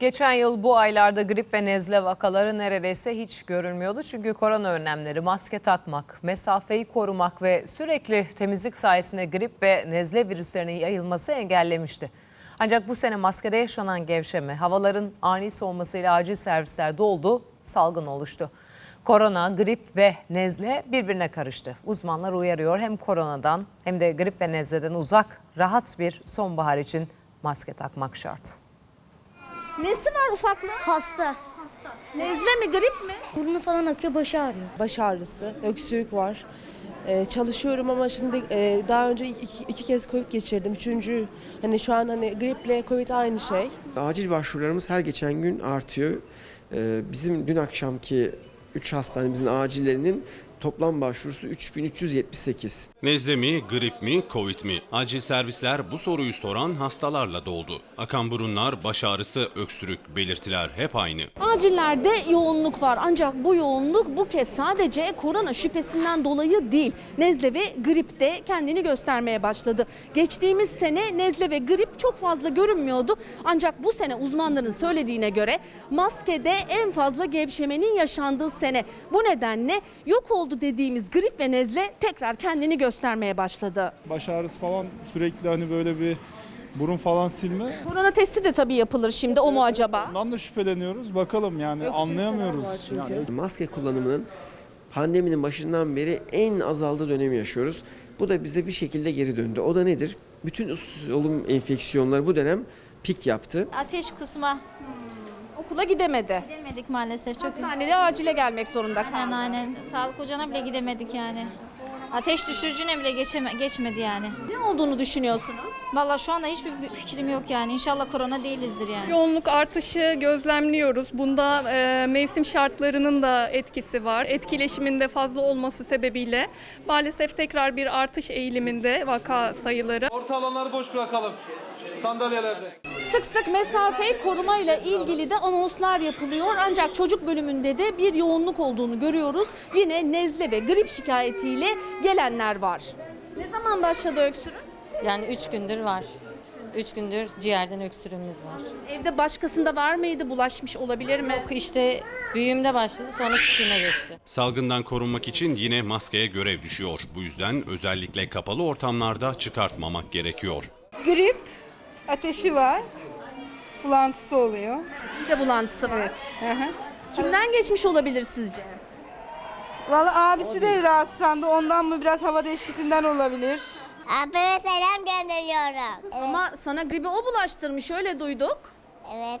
Geçen yıl bu aylarda grip ve nezle vakaları neredeyse hiç görülmüyordu. Çünkü korona önlemleri, maske takmak, mesafeyi korumak ve sürekli temizlik sayesinde grip ve nezle virüslerinin yayılması engellemişti. Ancak bu sene maskede yaşanan gevşeme, havaların ani soğumasıyla acil servisler doldu, salgın oluştu. Korona, grip ve nezle birbirine karıştı. Uzmanlar uyarıyor hem koronadan hem de grip ve nezleden uzak, rahat bir sonbahar için maske takmak şart. Nesi var ufaklığı? Hasta. Nezle mi grip mi? Burnu falan akıyor, başı ağrıyor. baş ağrısı, öksürük var. Ee, çalışıyorum ama şimdi e, daha önce iki, iki kez Covid geçirdim. Üçüncü, hani şu an hani griple Covid aynı şey. Acil başvurularımız her geçen gün artıyor. Ee, Bizim dün akşamki 3 hastanemizin acillerinin toplam başvurusu 3378. Nezle mi, grip mi, covid mi? Acil servisler bu soruyu soran hastalarla doldu. Akan burunlar, baş ağrısı, öksürük, belirtiler hep aynı. Acillerde yoğunluk var ancak bu yoğunluk bu kez sadece korona şüphesinden dolayı değil. Nezle ve grip de kendini göstermeye başladı. Geçtiğimiz sene nezle ve grip çok fazla görünmüyordu. Ancak bu sene uzmanların söylediğine göre maskede en fazla gevşemenin yaşandığı sene. Bu nedenle yok oldu dediğimiz grip ve nezle tekrar kendini göstermeye başladı. baş ağrısı falan sürekli hani böyle bir burun falan silme. Korona testi de tabii yapılır şimdi o mu acaba? Bundan da şüpheleniyoruz. Bakalım yani anlayamıyoruz. Yani Maske kullanımının pandeminin başından beri en azaldığı dönemi yaşıyoruz. Bu da bize bir şekilde geri döndü. O da nedir? Bütün solunum enfeksiyonları bu dönem pik yaptı. Ateş kusma Okula gidemedi. gidemedik maalesef çok üzüldüm. Hastanede acile gelmek zorunda kaldı. Aynen aynen. Sağlık ocağına bile gidemedik yani. Ateş düşürücüne bile geçeme, geçmedi yani. Ne olduğunu düşünüyorsunuz? Vallahi şu anda hiçbir fikrim yok yani. İnşallah korona değilizdir yani. Yoğunluk artışı gözlemliyoruz. Bunda e, mevsim şartlarının da etkisi var. Etkileşiminde fazla olması sebebiyle maalesef tekrar bir artış eğiliminde vaka sayıları. Orta alanları boş bırakalım. Sandalyelerde. Sık sık mesafeyi korumayla ilgili de anonslar yapılıyor. Ancak çocuk bölümünde de bir yoğunluk olduğunu görüyoruz. Yine nezle ve grip şikayetiyle gelenler var. Ne zaman başladı öksürük? Yani üç gündür var. Üç gündür ciğerden öksürüğümüz var. Evde başkasında var mıydı? Bulaşmış olabilir mi? İşte büyüğümde başladı sonra küçüğüme geçti. Salgından korunmak için yine maskeye görev düşüyor. Bu yüzden özellikle kapalı ortamlarda çıkartmamak gerekiyor. Grip, ateşi var. Bulantısı oluyor. Bir de bulantısı var. Kimden geçmiş olabilir sizce? Valla abisi de rahatsızlandı. Ondan mı biraz hava değişikliğinden olabilir. Abime selam gönderiyorum. Ama sana gribi o bulaştırmış öyle duyduk. Evet.